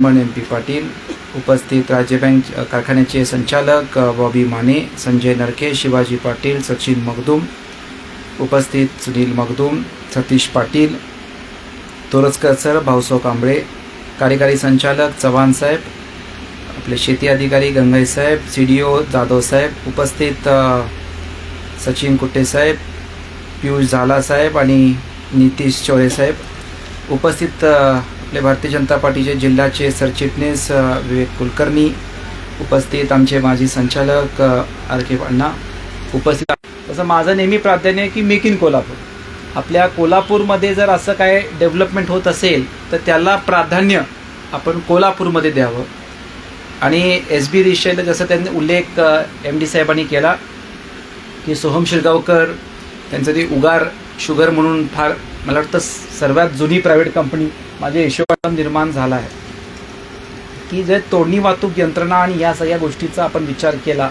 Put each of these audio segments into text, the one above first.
मन M P Patil उपस्थित राज्य बँक कारखान्याचे संचालक बॉबी माने संजय नरके शिवाजी पाटील सचिन मगदूम उपस्थित सुनील मगदूम सतीश पाटील तोरसकर सर भाऊसाव कांबळे कार्यकारी संचालक चव्हाण साहेब आपले शेती अधिकारी Gangai saheb C D O Jadhav saheb उपस्थित सचिन कुट्टे साहेब पियुष झाला साहेब आणि नितीश चौरे साहेब उपस्थित आपले भारतीय जनता पार्टीचे जिल्ह्याचे सरचिटणीस विवेक कुलकर्णी उपस्थित आमचे माजी संचालक आर के अण्णा उपस्थित. तसं माझं नेहमी प्राधान्य आहे की मेक इन कोल्हापूर. आपल्या कोल्हापूरमध्ये जर असं काय डेव्हलपमेंट होत असेल तर त्याला प्राधान्य आपण कोल्हापूरमध्ये द्यावं. आणि एस बी रिशेल जसं त्यांनी उल्लेख एम डी साहेबांनी केला की सोहम शिरगावकर त्यांचं ते उगार शुगर म्हणून फार मला वाटतं सर्वात जुनी प्रायव्हेट कंपनी माझ्या हिशोबात निर्माण झाला आहे. की जे तोडणी वाहतूक यंत्रणा आणि या सगळ्या गोष्टीचा आपण विचार केला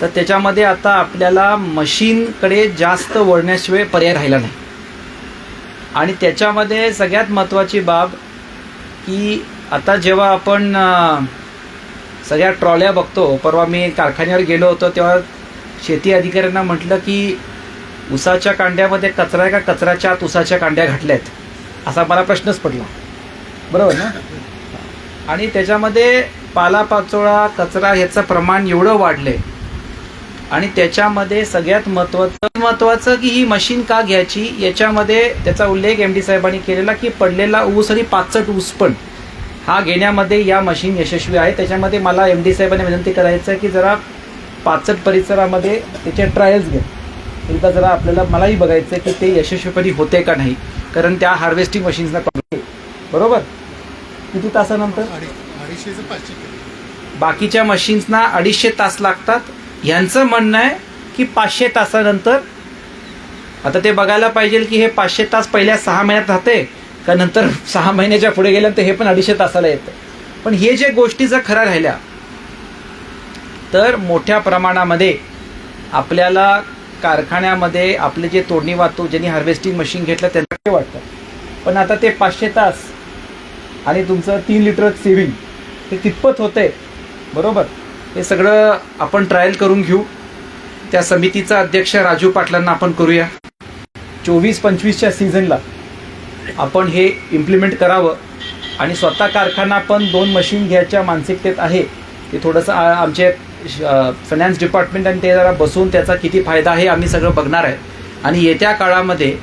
तर त्याच्यामध्ये आता आपल्याला मशीनकडे जास्त वळण्याशिवाय पर्याय राहिला नाही. आणि त्याच्यामध्ये सगळ्यात महत्त्वाची बाब की आता जेव्हा आपण सगळ्या ट्रॉल्या बघतो परवा मी कारखान्यावर गेलो होतो तेव्हा शेती अधिकाऱ्यांना म्हटलं की उसाच्या कांड्यामध्ये कचरा आहे का? कचऱ्याच्या आत उसाच्या कांड्या घातल्यात. असा मला प्रश्नच पडला. बरोबर ना? आणि त्याच्यामध्ये पालापाचोळा कचरा ह्याचं प्रमाण एवढं वाढलंय. आणि त्याच्यामध्ये सगळ्यात महत्त्वाचं महत्त्वाचं की ही मशीन का घ्यायची? याच्यामध्ये त्याचा उल्लेख एम डी साहेबांनी केलेला की पडलेला ऊस आणि पाचट ऊस पण हा घेण्यामध्ये या मशीन यशस्वी आहे. त्याच्यामध्ये मला एम डी साहेबांनी विनंती करायचं की जरा पाचट परिसरामध्ये त्याचे ट्रायल्स घ्या. एकदा जरा आपल्याला मलाही बघायचं आहे की ते यशस्वीपणे होते का नाही? कारण त्या हार्वेस्टिंग मशीन्सना बरोबर? किती तासानंतर? बाकीच्या मशीन्सना अडीचशे तास लागतात. ह्यांचं म्हणणं आहे की पाचशे तासानंतर. आता ते बघायला पाहिजे की हे पाचशे तास पहिल्या सहा महिन्यात राहते का नंतर सहा महिन्याच्या पुढे गेल्यानंतर हे पण अडीचशे तासाला येतं. पण हे जे गोष्टी जर खऱ्या राहिल्या तर मोठ्या प्रमाणामध्ये आपल्याला कारखान्यामध्ये आपले जे तोडणी वाहतूक ज्यांनी हार्वेस्टिंग मशीन घेतलं त्यांना ते वाटतं. पण आता ते पाचशे तास आणि तुमचं तीन लिटर सेविंग ते कितपत होते बरोबर? हे सगळं आपण ट्रायल करून घेऊ. त्या समितीचा अध्यक्ष राजू पाटलांना आपण करूया. चोवीस पंचवीसच्या सीझनला आपण हे इम्प्लिमेंट करावं आणि स्वतः कारखाना पण दोन मशीन घ्यायच्या मानसिकतेत आहे ते थोडंसं आमचे फायनान्स डिपार्टमेंट आणि ते जरा बसून त्याचा किती फायदा आहे आम्ही सगळं बघणार आहे. आणि येत्या काळामध्ये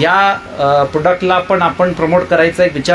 या प्रोडक्टला पण आपण प्रमोट करायचा एक विचार